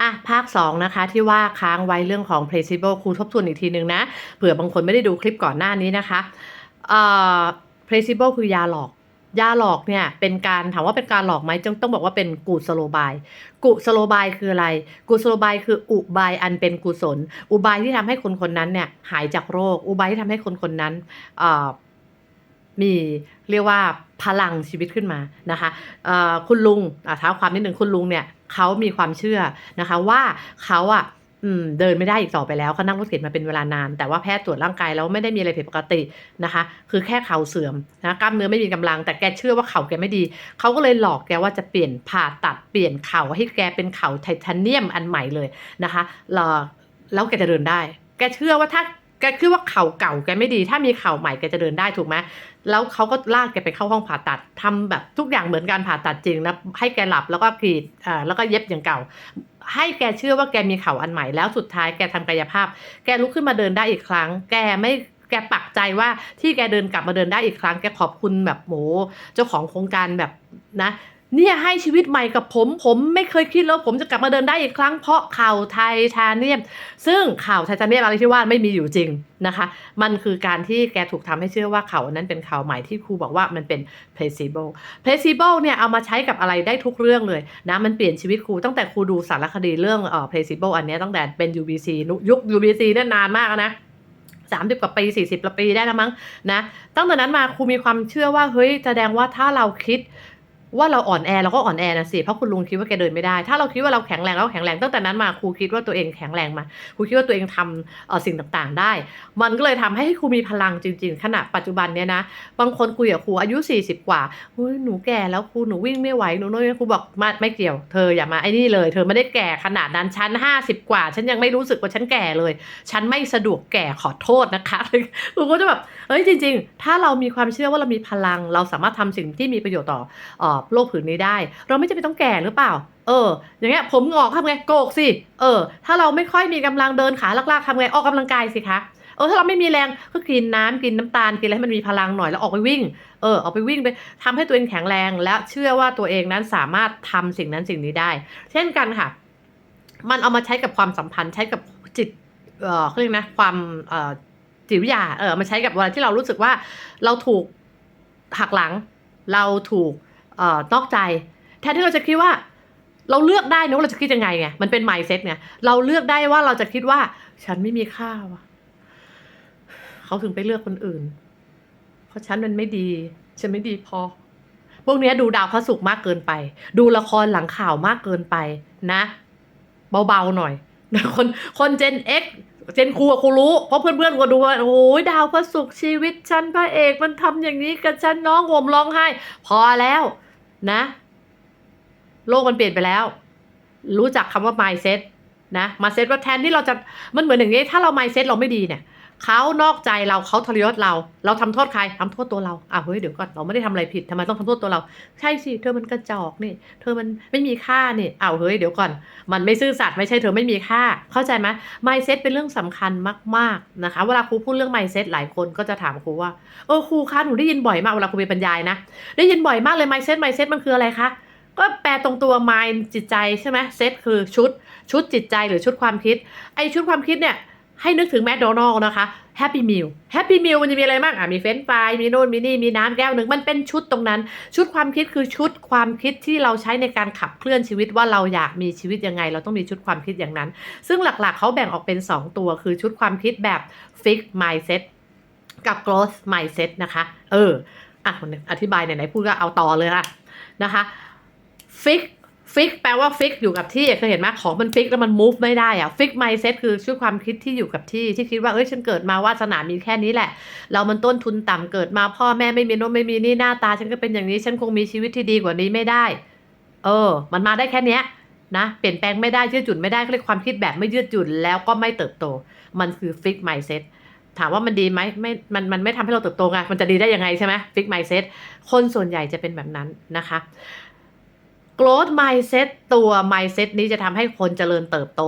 อะภาค 2 นะคะ ที่ว่าค้างไว้เรื่องของ placebo ครูทบทวนอีกทีนึงนะเผื่อบางคนไม่ได้ดูคลิปก่อนหน้านี้นะคะเอ่อ placebo คือยาหลอกยาหลอกเนี่ยเป็นการถามว่าเป็นการหลอกไหมต้องต้องบอกว่าเป็นกุศโลบาย กุศโลบายคืออะไร กุศโลบายคืออุบายอันเป็นกุศล อุบายที่ทำให้คนคนนั้นเนี่ยหายจากโรค อุบายที่ทำให้คนคนนั้นเอ่อ มีเรียกว่าพลังชีวิตขึ้นมานะคะคุณลุงเท้าความนิดหนึ่งคุณลุงเนี่ยเขามีความเชื่อนะคะว่าเขาอะเดินไม่ได้อีกต่อไปแล้วเขานั่งรถเข็นมาเป็นเวลานาน แต่ว่าแพทย์ตรวจร่างกายแล้วไม่ได้มีอะไรผิดปกตินะคะ คือแค่เข่าเสื่อมนะกล้ามเนื้อไม่มีกำลัง แต่แกเชื่อว่าเข่าแกไม่ดี เขาก็เลยหลอกแกว่าจะเปลี่ยนผ่าตัดเปลี่ยนเข่าให้แกเป็นเข่าไทเทเนียมอันใหม่เลยนะคะแล้วแล้วแกจะเดินได้ แกเชื่อว่าถ้าแกคิดว่าเข่าเก่าแกไม่ดี ถ้ามีเข่าใหม่แกจะเดินได้ถูกไหม แล้วเขาก็ลากแกไปเข้าห้องผ่าตัดทำแบบทุกอย่างเหมือนการผ่าตัดจริงนะให้แกหลับแล้วก็กรีดอ่าแล้วก็เย็บอย่างเก่า ให้แกเชื่อว่าแกมีเข่าอันใหม่แล้วสุดท้ายแกทำกายภาพ แกลุกขึ้นมาเดินได้อีกครั้ง แกไม่แกปักใจว่าที่แกเดินกลับมาเดินได้อีกครั้ง แกขอบคุณแบบโหเจ้าของโครงการแบบนะ เนี่ยให้ชีวิตใหม่กับผม ผมไม่เคยคิดแล้วผมจะกลับมาเดินได้อีกครั้งเพราะข่าวไทยทาเนียม ซึ่งข่าวไททาเนียมอะไรที่ว่าไม่มีอยู่จริงนะคะ มันคือการที่แกถูกทำให้เชื่อว่าเข่านั้นเป็นเข่าใหม่ที่ครูบอกว่ามันเป็น placebo placebo เนี่ยเอามาใช้กับอะไรได้ทุกเรื่องเลยนะมันเปลี่ยนชีวิตครูตั้งแต่ครูดูสารคดีเรื่องเอ่อ placebo อันนี้ตั้งแต่เป็น UBC ยุค UBC เนี่ยนานมากนะสามสิบกว่าปีสี่สิบกว่าปีได้แล้วมั้งนะตั้งแต่นั้นมาครูมีความเชื่อว่าเฮ้ยแสดงว่าถ้าเราคิด ว่าเราอ่อนแอเราก็อ่อนแอนะสิเพราะคุณลุงคิดว่าแกเดินไม่ได้ ถ้าเราคิดว่าเราแข็งแรงเราก็แข็งแรงตั้งแต่นั้นมาครูคิดว่าตัวเองแข็งแรงมาครูคิดว่าตัวเองทำสิ่งต่างๆ ได้ มันก็เลยทำให้ครูมีพลังจริง ๆ ขณะปัจจุบันเนี่ยนะบางคนคุยกับครูอายุ 40 กว่าเฮ้ยหนูแก่แล้วครูหนูวิ่งไม่ไหวหนูโน้นครูบอกมาไม่เกี่ยวเธออย่ามาไอ้นี่เลย เธอไม่ได้แก่ขนาดนั้นฉัน50 กว่า ฉันยังไม่รู้สึกว่าฉันแก่เลย ฉันไม่สะดวกแก่ขอโทษนะคะครูก็จะแบบเฮ้ยจริง ๆ ถ้าเรามีความเชื่อว่าเรามีพลังเราสามารถทำสิ่งที่มีประโยชน์ต่ออ่อโลกผืนนี้ได้ เราไม่จำเป็นต้องแก่หรือเปล่า เออ อย่างเงี้ยผมงอกทำไงโกกสิ เออ ถ้าเราไม่ค่อยมีกำลังเดินขาลากๆทำไงออกกำลังกายสิคะเออถ้าเราไม่มีแรงก็กินน้ำกินน้ำตาลกินอะไรให้มันมีพลังหน่อยแล้วออกไปวิ่ง เออออกไปวิ่งไปทำให้ตัวเองแข็งแรงและเชื่อว่าตัวเองนั้นสามารถทำสิ่งนั้นสิ่งนี้ได้ เช่นกันค่ะ มันเอามาใช้กับความสัมพันธ์ใช้กับจิตเออเขาเรียกนะความเออจิตวิทยาเออมาใช้กับเวลาที่เรารู้สึกว่าเราถูกหักหลัง เราถูก นอกใจแทนที่เราจะคิดว่า เราเลือกได้นะว่าเราจะคิดยังไงไงมันเป็น mindset ไงเราเลือกได้ว่าเราจะคิดว่า ฉันไม่มีค่าว่ะเขาถึงไปเลือกคนอื่น เพราะฉันมันไม่ดี ฉันไม่ดีพอ พวกเนี้ยดูดาวพระศุกร์มากเกินไป ดูละครหลังข่าวมากเกินไปนะ เบาๆหน่อยคนคนเจน X เจนครูครูรู้ เพราะเพื่อนๆก็ดูว่าโอ้ยดาวพระศุกร์ชีวิตฉันพระเอกมันทำอย่างนี้กับฉันน้องห่มร้องไห้ พอแล้ว นะ โลกมันเปลี่ยนไปแล้ว รู้จักคำว่า mindset นะ mindset ว่าแทนที่เราจะมันเหมือนอย่างนี้ ถ้าเรา mindset เราไม่ดีเนี่ย เขานอกใจเราเขาทรยศเรา เราทำโทษใครทำโทษตัวเราอะเฮ้ยเดี๋ยวก่อนเราไม่ได้ทำอะไรผิดทำไมต้องทำโทษตัวเรา ใช่สิเธอมันกระจอกนี่ เธอมันไม่มีค่านี่อ้าวเฮ้ยเดี๋ยวก่อน มันไม่ซื่อสัตย์ไม่ใช่เธอไม่มีค่า เข้าใจไหม mindset เป็นเรื่องสำคัญมากๆนะคะ เวลาครูพูดเรื่อง mindset หลายคนก็จะถามครูว่าเออครูคะหนูได้ยินบ่อยมากเวลาครูไปบรรยายนะได้ยินบ่อยมากเลย mindset mindset มันคืออะไรคะก็แปลตรงตัว mind จิตใจใช่ไหม set คือชุด ชุดจิตใจหรือชุดความคิด ไอชุดความคิดเนี่ย ให้นึกถึงแมคโดนัลล์นะคะ Happy Meal Happy Meal มันจะมีอะไรบ้างอะมีเฟรนฟรายมีโน่นมีนี่มีน้ำแก้วหนึ่งมันเป็นชุดตรงนั้น ชุดความคิดคือชุดความคิดที่เราใช้ในการขับเคลื่อนชีวิตว่าเราอยากมีชีวิตยังไง เราต้องมีชุดความคิดอย่างนั้น ซึ่งหลักๆเขาแบ่งออกเป็น 2 ตัวคือชุดความคิดแบบ fix mindset กับ growth mindset นะคะ เออ อะอธิบายไหนๆพูดก็เอาต่อเลยค่ะนะคะ fix fix แปลว่า fix อยู่กับที่เคยเห็นไหมของมัน fix แล้วมัน move ไม่ได้อะ fix mindset คือชุดความคิดที่อยู่กับที่ที่คิดว่าเอ้ยฉันเกิดมาวาสนามีแค่นี้แหละ เรามันต้นทุนต่ำเกิดมาพ่อแม่ไม่มีโน้นไม่มีนี่หน้าตา ฉันก็เป็นอย่างนี้ฉันคงมีชีวิตที่ดีกว่านี้ไม่ได้ เออ มันมาได้แค่เนี้ยนะเปลี่ยนแปลงไม่ได้ยืดหยุ่นไม่ได้เขาเรียกความคิดแบบไม่ยืดหยุ่นแล้วก็ไม่เติบโต มันคือ fix mindset ถามว่ามันดีไหมไม่มันมันไม่ทำให้เราเติบโตไงมันจะดีได้ยังไงใช่ไหม fix mindset คนส่วนใหญ่จะเป็นแบบนั้นนะคะ growth mindset ตัว mindset นี้จะทำให้คนเจริญเติบโต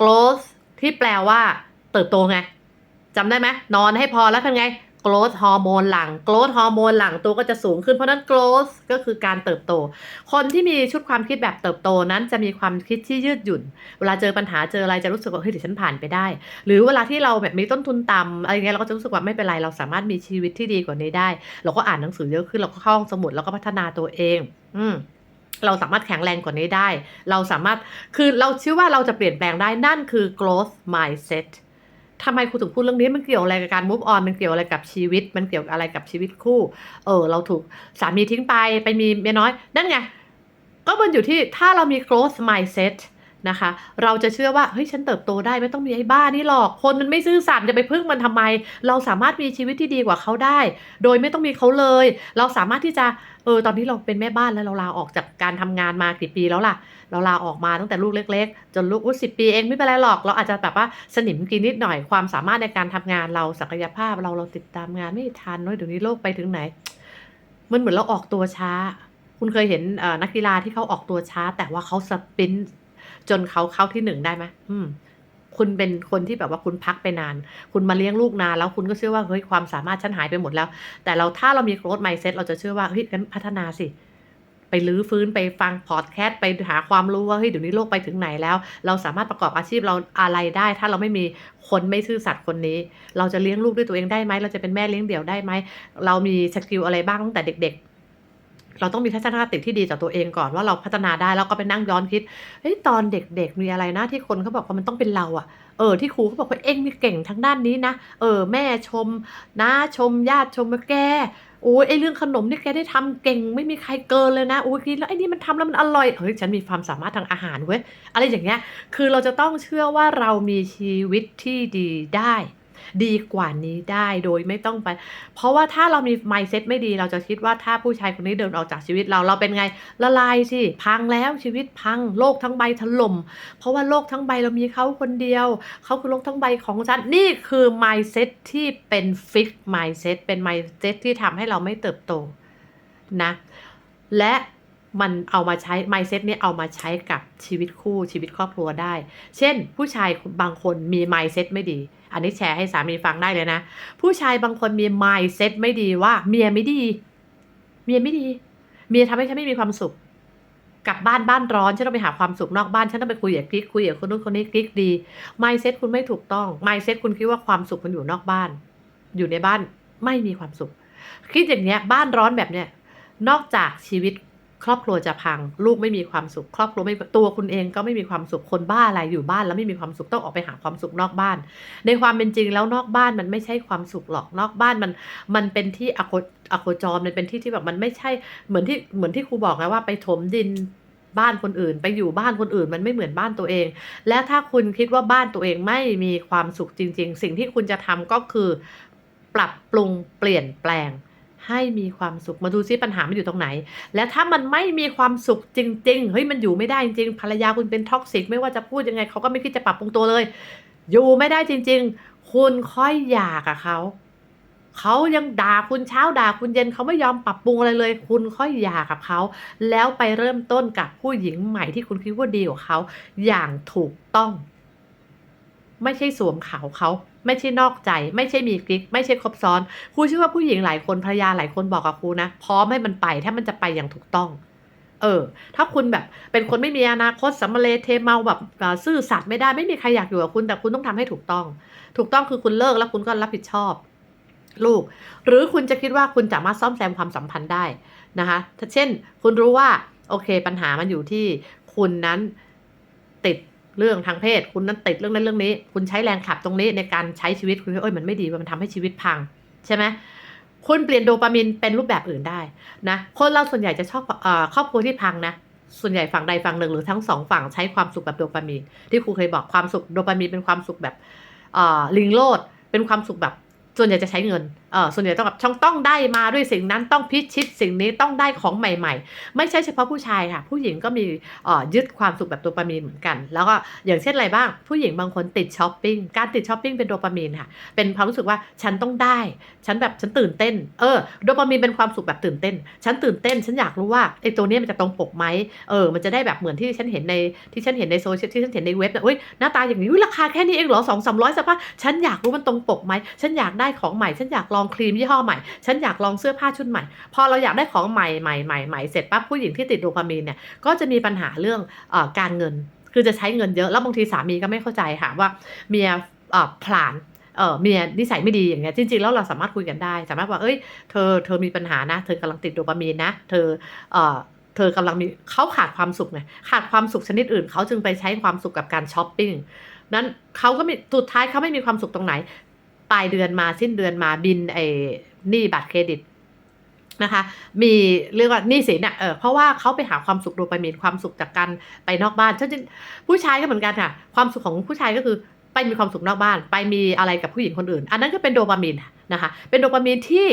growth ที่แปลว่า เติบโตไงจำได้ไหมนอนให้พอแล้วเป็นไง growth ฮอร์โมนหลัง growth ฮอร์โมนหลังตัวก็จะสูงขึ้นเพราะนั้น growth ก็คือการเติบโต คนที่มีชุดความคิดแบบเติบโตนั้นจะมีความคิดที่ยืดหยุ่น เวลาเจอปัญหาเจออะไรจะรู้สึกว่าเฮ้ยเดี๋ยวฉันผ่านไปได้ หรือเวลาที่เราแบบมีต้นทุนต่ำอะไรเงี้ยเราก็จะรู้สึกว่าไม่เป็นไรเราสามารถมีชีวิตที่ดีกว่านี้ได้ เราก็อ่านหนังสือเยอะขึ้นเราก็เข้าห้องสมุดแล้วก็พัฒนาตัวเอง อืม เราสามารถแข็งแรงกว่านี้ได้ เราสามารถคือเราเชื่อว่าเราจะเปลี่ยนแปลงได้นั่นคือ growth mindset ทำไมครูถึงพูดเรื่องนี้มันเกี่ยวอะไรกับการ move on มันเกี่ยวอะไรกับชีวิต มันเกี่ยวอะไรกับชีวิตคู่ เออ เราถูกสามีทิ้งไปไปมีเมียน้อย นั่นไง ก็มันอยู่ที่ถ้าเรามี growth mindset นะคะ เราจะเชื่อว่าเฮ้ยฉันเติบโตได้ไม่ต้องมีไอ้บ้านี่หรอก คนมันไม่ซื่อสัตย์จะไปพึ่งมันทำไม เราสามารถมีชีวิตที่ดีกว่าเขาได้ โดยไม่ต้องมีเขาเลย เราสามารถที่จะเออตอนนี้เราเป็นแม่บ้านแล้วเราลาออกจากการทำงานมากี่ปีแล้วล่ะ เราลาออกมาตั้งแต่ลูกเล็ก ๆ จนลูกอุ้สิปีเองไม่เป็นไรหรอก เราอาจจะแบบว่าสนิมกินนิดหน่อยความสามารถในการทำงานเราศักยภาพเราเราติดตามงานไม่ทันเว้ยเดี๋ยวนี้โลกไปถึงไหน มันเหมือนเราออกตัวช้า คุณเคยเห็นนักกีฬาที่เขาออกตัวช้า แต่ว่าเขาสปริน จนเขาเข้าที่หนึ่งได้ไหมอืมคุณเป็นคนที่แบบว่าคุณพักไปนาน คุณมาเลี้ยงลูกนานแล้วคุณก็เชื่อว่าเฮ้ยความสามารถฉันหายไปหมดแล้ว แต่เราถ้าเรามี growth mindset เราจะเชื่อว่าเฮ้ยงั้นพัฒนาสิไปลื้อฟื้นไปฟังพอดแคสต์ไปหาความรู้ว่าเฮ้ยเดี๋ยวนี้โลกไปถึงไหนแล้ว เราสามารถประกอบอาชีพเราอะไรได้ ถ้าเราไม่มีคนไม่ซื่อสัตย์คนนี้ เราจะเลี้ยงลูกด้วยตัวเองได้ไหมเราจะเป็นแม่เลี้ยงเดี่ยวได้ไหมเรามีสกิลอะไรบ้างตั้งแต่เด็ก ๆ เราต้องมีทัศนคติที่ดีต่อตัวเองก่อนว่าเราพัฒนาได้แล้วก็ไปนั่งย้อนคิดเฮ้ยตอนเด็กๆมีอะไรนะที่คนเขาบอกว่ามันต้องเป็นเราอะเออที่ครูเขาบอกว่าเอ็งมีเก่งทางด้านนี้นะเออแม่ชมนะชมญาติชมว่าแกโอ้ยไอเรื่องขนมนี่แกได้ทำเก่งไม่มีใครเกินเลยนะโอ้ยกินแล้วไอ้นี่มันทำแล้วมันอร่อยเฮ้ยฉันมีความสามารถทางอาหารเว้ยอะไรอย่างเงี้ยคือเราจะต้องเชื่อว่าเรามีชีวิตที่ดีได้ ดีกว่านี้ได้โดยไม่ต้องไป เพราะว่าถ้าเรามี mindset ไม่ดีเราจะคิดว่าถ้าผู้ชายคนนี้เดินออกจากชีวิตเราเราเป็นไงละลายสิพังแล้วชีวิตพังโลกทั้งใบถล่มเพราะว่าโลกทั้งใบเรามีเขาคนเดียวเขาคือโลกทั้งใบของฉันนี่คือ mindset ที่เป็น fix mindset เป็น mindset ที่ทำให้เราไม่เติบโตนะ และมันเอามาใช้ mindset นี่ยเอามาใช้กับชีวิตคู่ชีวิตครอบครัวได้ เช่น ผู้ชายบางคนมี mindset ไม่ดี อันนี้แชร์ให้สามีฟังได้เลยนะ ผู้ชายบางคนมี mindset ไม่ดีว่า เมียไม่ดี เมียไม่ดี เมียทำให้ฉันไม่มีความสุข กลับบ้านบ้านร้อนฉันต้องไปหาความสุขนอกบ้านฉันต้องไปคุยกับกิ๊กคุยกับคนนู้นคนนี้กิ๊กดี mindset คุณไม่ถูกต้อง mindset คุณคิดว่าความสุขมันอยู่นอกบ้าน อยู่ในบ้านไม่มีความสุข คิดอย่างเนี้ย บ้านร้อนแบบเนี้ยนอกจากชีวิต ครอบครัวจะพัง ลูกไม่มีความสุข ครอบครัวไม่ตัวคุณเองก็ไม่มีความสุขคนบ้าอะไรอยู่บ้านแล้วไม่มีความสุขต้องออกไปหาความสุขนอกบ้าน ในความเป็นจริงแล้วนอกบ้านมันไม่ใช่ความสุขหรอกนอกบ้านมันมันเป็นที่อโคอโคจรมันเป็นที่ที่แบบมันไม่ใช่เหมือนที่เหมือนที่ครูบอกไงว่าไปถมดินบ้านคนอื่น ไปอยู่บ้านคนอื่น มันไม่เหมือนบ้านตัวเอง และถ้าคุณคิดว่าบ้านตัวเองไม่มีความสุขจริง ๆ สิ่งที่คุณจะทำก็คือ ปรับปรุงเปลี่ยนแปลง ให้มีความสุขมาดูซิปัญหามันอยู่ตรงไหน และถ้ามันไม่มีความสุขจริง ๆ เฮ้ยมันอยู่ไม่ได้จริง ๆ ภรรยาคุณเป็นท็อกซิกไม่ว่าจะพูดยังไงเขาก็ไม่คิดจะปรับปรุงตัวเลย อยู่ไม่ได้จริง ๆ คุณค่อยหยากับเขาเขายังด่าคุณเช้าด่าคุณเย็นเขาไม่ยอมปรับปรุงอะไรเลย คุณค่อยหย่ากับเขา แล้วไปเริ่มต้นกับผู้หญิงใหม่ที่คุณคิดว่าดีกว่าเขาอย่างถูกต้อง ไม่ใช่สวมเขาเขาไม่ใช่นอกใจ ไม่ใช่มีกิ๊ก ไม่ใช่คบซ้อนครูเชื่อว่าผู้หญิงหลายคนภรรยาหลายคนบอกกับครูนะพร้อมให้มันไปถ้ามันจะไปอย่างถูกต้อง เออ ถ้าคุณแบบเป็นคนไม่มีอนาคตสัมมาเลเทเมาแบบซื่อสัตย์ไม่ได้ไม่มีใครอยากอยู่กับคุณแต่คุณต้องทำให้ถูกต้อง ถูกต้องคือคุณเลิกแล้วคุณก็รับผิดชอบ ลูก หรือคุณจะคิดว่าคุณสามารถซ่อมแซมความสัมพันธ์ได้นะคะถ้าเช่น คุณรู้ว่าโอเค ปัญหามันอยู่ที่คุณนั้น เรื่องทางเพศ คุณนั้นติดเรื่องนั้นเรื่องนี้ คุณใช้แรงขับตรงนี้ในการใช้ชีวิตคุณเอ้ยมันไม่ดีมันทำให้ชีวิตพัง ใช่ไหมคุณเปลี่ยนโดปามินเป็นรูปแบบอื่นได้นะคนเราส่วนใหญ่จะชอบครอบครัวที่พังนะส่วนใหญ่ฝั่งใดฝั่งหนึ่งหรือทั้งสองฝั่งใช้ความสุขแบบโดปามีนที่ครูเคยบอกความสุขโดปามีนเป็นความสุขแบบลิงโลดเป็นความสุขแบบส่วนใหญ่จะใช้เงิน เออส่วนใหญ่ต้องแบบช่องต้องได้มาด้วยสิ่งนั้นต้องพิชิตสิ่งนี้ต้องได้ของใหม่ ๆ ไม่ใช่เฉพาะผู้ชายค่ะ ผู้หญิงก็มีเอ่อยึดความสุขแบบโดปามีนเหมือนกัน แล้วก็อย่างเช่นอะไรบ้าง ผู้หญิงบางคนติดช้อปปิ้งการติดช้อปปิ้งเป็นโดปามีนค่ะ เป็นความรู้สึกว่าฉันต้องได้ ฉันแบบฉันตื่นเต้น เออโดปามีนเป็นความสุขแบบตื่นเต้น ฉันตื่นเต้น ฉันอยากรู้ว่าไอ้ตัวนี้มันจะตรงปกไหมเออ มันจะได้แบบเหมือนที่ฉันเห็นในที่ฉันเห็นในโซเชียลที่ฉันเห็นในเว็บนะอุ้ยหน้าตาอย่างนี้ราคาแค่นี้เองเหรอสองสามร้อยสักพักฉันอยากรู้มันตรงปกไหมฉันอยากได้ของใหม่ฉันอยากลององครีมยี่ห้อใหม่ ฉันอยากลองเสื้อผ้าชุดใหม่ พอเราอยากได้ของใหม่ใหม่ใหม่ใหม่เสร็จปั๊บผู้หญิงที่ติดโดพามีนเนี่ยก็จะมีปัญหาเรื่องอการเงิน คือจะใช้เงินเยอะแล้วบางทีสามีก็ไม่เข้าใจค่ะว่าเมียผลาญเออเมียนิสัยไม่ดีอย่างเงี้ยจริงๆแล้วเราสามารถคุยกันได้ สามารถว่าเอ้ยเธอเธอมีปัญหานะ เธอกำลังติดโดพามีนนะ เธอเอ่อเธอกำลังมีเขาขาดความสุขไงขาดความสุขชนิดอื่นเขาจึงไปใช้ความสุขกับการช้อปปิ้งนั้นเขาก็มีสุดท้ายเขาไม่มีความสุขตรงไหน ปลายเดือนมาสิ้นเดือนมาบินไอ้นี้บัตรเครดิตนะคะ มีเรียกว่านี้สินอะเออเพราะว่าเขาไปหาความสุขโดปามีนความสุขจากการไปนอกบ้านฉันผู้ชายก็เหมือนกันค่ะ ความสุขของผู้ชายก็คือไปมีความสุขนอกบ้าน ไปมีอะไรกับผู้หญิงคนอื่น อันนั้นก็เป็นโดปามีนนะคะ เป็นโดปามีนที่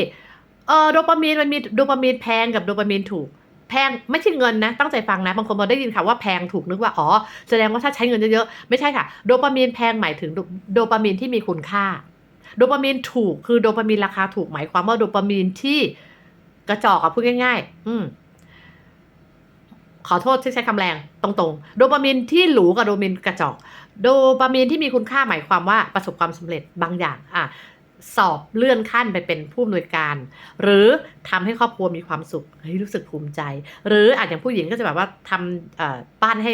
เออโดปามีนมันมีโดปามีนแพงกับโดปามีนถูกแพงไม่ใช่เงินนะตั้งใจฟังนะบางคนพอได้ยินคำว่าแพงถูกนึกว่าอ๋อแสดงว่าถ้าใช้เงินเยอะๆไม่ใช่ค่ะ โดปามีนแพงหมายถึงโดโดปามีนที่มีคุณค่า โดปามีนถูกคือโดปามีนราคาถูกหมายความว่าโดปามีนที่กระจอกอะพูดง่าย ๆ อืมขอโทษที่ใช้คำแรงตรงๆ โดปามีนที่หรูกับโดปามีนกระจอก โดปามีนที่มีคุณค่าหมายความว่าประสบความสำเร็จบางอย่าง อะ สอบเลื่อนขั้นไปเป็นผู้อำนวยการ หรือทำให้ครอบครัวมีความสุขเฮ้ยรู้สึกภูมิใจ หรืออาจอย่างผู้หญิงก็จะแบบว่าทำบ้านให้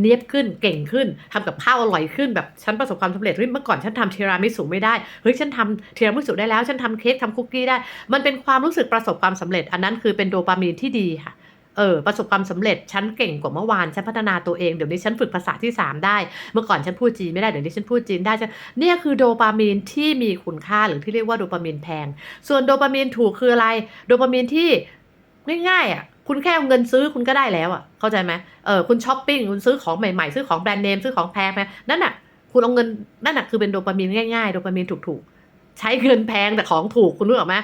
เนียบขึ้นเก่งขึ้นทำกับข้าวอร่อยขึ้นแบบฉันประสบความสำเร็จเฮ้ยเมื่อก่อนฉันทำทีรามิสุไม่ได้เฮ้ยฉันทำทีรามิสุได้แล้ว ฉันทำเค้กทำคุกกี้ได้ มันเป็นความรู้สึกประสบความสำเร็จ อันนั้นคือเป็นโดปามีนที่ดีค่ะ เออประสบความสำเร็จฉันเก่งกว่าเมื่อวานฉันพัฒนาตัวเองเดี๋ยวนี้ฉันฝึกภาษาที่ 3 ได้ เมื่อก่อนฉันพูดจีนไม่ได้เดี๋ยวนี้ฉันพูดจีนได้ฉันเนี่ยคือโดปามีนที่มีคุณค่าหรือที่เรียกว่าโดปามีนแพง ส่วนโดปามีนถูกคืออะไร โดปามีนที่ง่ายๆอะคุณแค่เอาเงินซื้อคุณก็ได้แล้วอะเข้าใจไหมเออคุณช้อปปิ้งคุณซื้อของใหม่ๆ ซื้อของแบรนด์เนมซื้อของแพงไหมนั่นน่ะคุณเอาเงินนั่นน่ะคือเป็นโดปามีนง่ายๆโดปามีนถูกๆ ใช้เงินแพงแต่ของถูกคุณรู้หรอไหม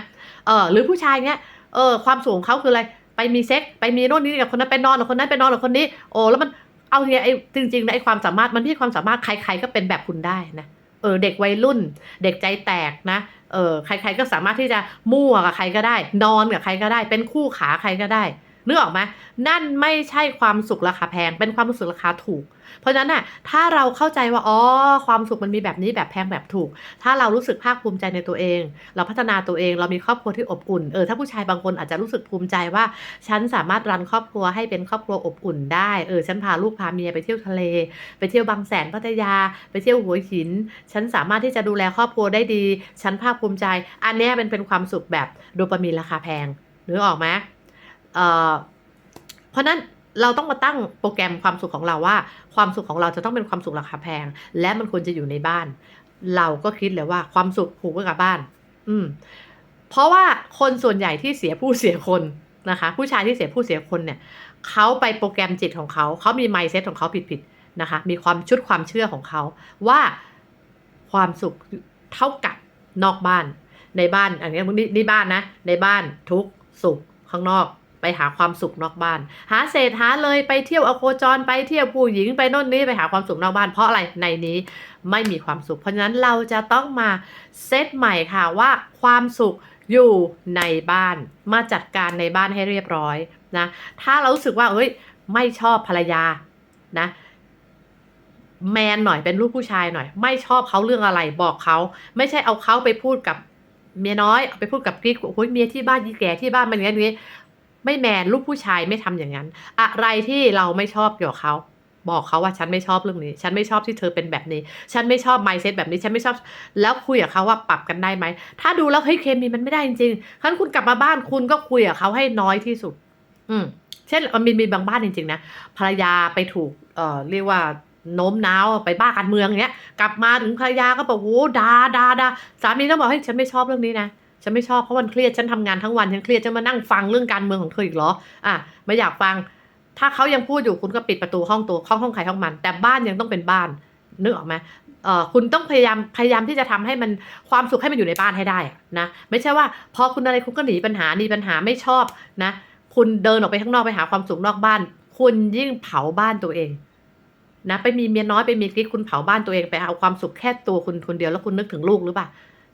เออหรือผู้ชายเนี้ยเออความสูงเขาคืออะไร ไปมีเซ็กไปมีโน่นนี่กับคนนั้นไปนอนกับคนนั้นไปนอนกับคนนี้ โอ้แล้วมันเอาเนี่ยไอ้จริงๆนะไอ้ความสามารถมันไม่ใช่ความสามารถใคร ๆ ก็เป็นแบบคุณได้นะเออเด็กวัยรุ่น เด็กใจแตกนะเออใคร ๆ ก็สามารถที่จะมั่วกับใครก็ได้ นอนกับใครก็ได้ เป็นคู่ขาใครก็ได้ นึกออกไหมนั่นไม่ใช่ความสุขราคาแพง เป็นความสุขราคาถูก เพราะฉะนั้นน่ะถ้าเราเข้าใจว่าอ๋อความสุขมันมีแบบนี้แบบแพงแบบถูก ถ้าเรารู้สึกภาคภูมิใจในตัวเอง เราพัฒนาตัวเองเรามีครอบครัวที่อบอุ่นเออถ้าผู้ชายบางคนอาจจะรู้สึกภูมิใจว่า ฉันสามารถรันครอบครัวให้เป็นครอบครัวอบอุ่นได้เออฉันพาลูกพาเมียไปเที่ยวทะเล ไปเที่ยวบางแสนพัทยา ไปเที่ยวหัวหิน ฉันสามารถที่จะดูแลครอบครัวได้ดี ฉันภาคภูมิใจ อันนี้เป็นเป็นความสุขแบบโดปามีนราคาแพงนึกออกไหม เพราะนั้นเราต้องมาตั้งโปรแกรมความสุขของเราว่า ความสุขของเราจะต้องเป็นความสุขราคาแพง และมันควรจะอยู่ในบ้าน เราก็คิดเลยว่าความสุขผูกไว้กับบ้าน อืม เพราะว่าคนส่วนใหญ่ที่เสียผู้เสียคนนะคะ ผู้ชายที่เสียผู้เสียคนเนี่ยเขาไปโปรแกรมจิตของเขาเขามีไมเซ็ตของเขาผิดๆนะคะ มีความชุดความเชื่อของเขาว่าความสุขเท่ากับนอกบ้านในบ้านอันนี้นี่นี่บ้านนะ ในบ้านทุกสุขข้างนอก ไปหาความสุขนอกบ้าน หาเศษหาเลยไปเที่ยวอโคจรไปเที่ยวผู้หญิงไปน่นนี้ไปหาความสุขนอกบ้าน เพราะอะไรในนี้ไม่มีความสุข เพราะฉะนั้นเราจะต้องมาเซตใหม่ค่ะว่าความสุขอยู่ในบ้านมาจัดการในบ้านให้เรียบร้อยนะถ้าเรารู้สึกว่าเอ้ยไม่ชอบภรรยานะแมนหน่อยเป็นลูกผู้ชายหน่อย ไม่ชอบเขาเรื่องอะไรบอกเขา ไม่ใช่เอาเขาไปพูดกับเมียน้อยไปพูดกับกิ๊กโอ้ยเมียที่บ้านยี่แก่ที่บ้านมันอย่างนี้ ไม่แมนลูกผู้ชายไม่ทำอย่างนั้น อะไรที่เราไม่ชอบเกี่ยวกับเขาบอกเขาว่าฉันไม่ชอบเรื่องนี้ ฉันไม่ชอบที่เธอเป็นแบบนี้ ฉันไม่ชอบไมเซ็ตแบบนี้ ฉันไม่ชอบ แล้วคุยกับเขาว่าปรับกันได้ไหม ถ้าดูแล้วเฮ้ยเคมีมันไม่ได้จริงๆขั้นคุณกลับมาบ้านคุณก็คุยกับเขาให้น้อยที่สุด อืม เช่นมันมีมีบางบ้านจริงๆนะ ภรรยาไปถูก เอ่อ เรียกว่าโน้มน้าวไปบ้าการเมืองเนี้ย กลับมาถึงภรรยาก็บอกโอ้ด่าด่าด่าสามีต้องบอกให้ฉันไม่ชอบเรื่องนี้นะ ฉันไม่ชอบเพราะมันเครียดฉันทำงานทั้งวันฉันเครียดจะมานั่งฟังเรื่องการเมืองของเธออีกเหรออะไม่อยากฟัง ถ้าเขายังพูดอยู่คุณก็ปิดประตูห้องตัวห้องห้องใครห้องมัน แต่บ้านยังต้องเป็นบ้านนึกออกไหมเอ่อคุณต้องพยายามพยายามที่จะทำให้มันความสุขให้มันอยู่ในบ้านให้ได้นะไม่ใช่ว่าพอคุณอะไรคุณก็หนีปัญหาหนีปัญหาไม่ชอบนะ คุณเดินออกไปข้างนอกไปหาความสุขนอกบ้าน คุณยิ่งเผาบ้านตัวเองนะไปมีเมียน้อยไปมีกิ๊กคุณเผาบ้านตัวเองไปเอาความสุขแค่ตัวคุณคนเดียวแล้วคุณนึกถึงลูกหรือเปล่า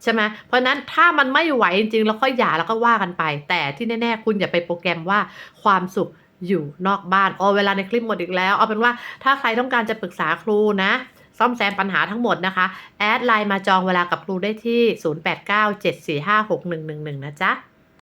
ใช่ไหมเพราะฉะนั้นถ้ามันไม่ไหวจริงๆแล้วค่อยหย่าแล้วก็ว่ากันไป แต่ที่แน่ๆคุณอย่าไปโปรแกรมว่าความสุขอยู่นอกบ้านอ๋อเวลาในคลิปหมดอีกแล้ว เอาเป็นว่าถ้าใครต้องการจะปรึกษาครูนะซ่อมแซมปัญหาทั้งหมดนะคะ แอดไลน์มาจองเวลากับครูได้ที่ 0897456111 นะจ๊ะ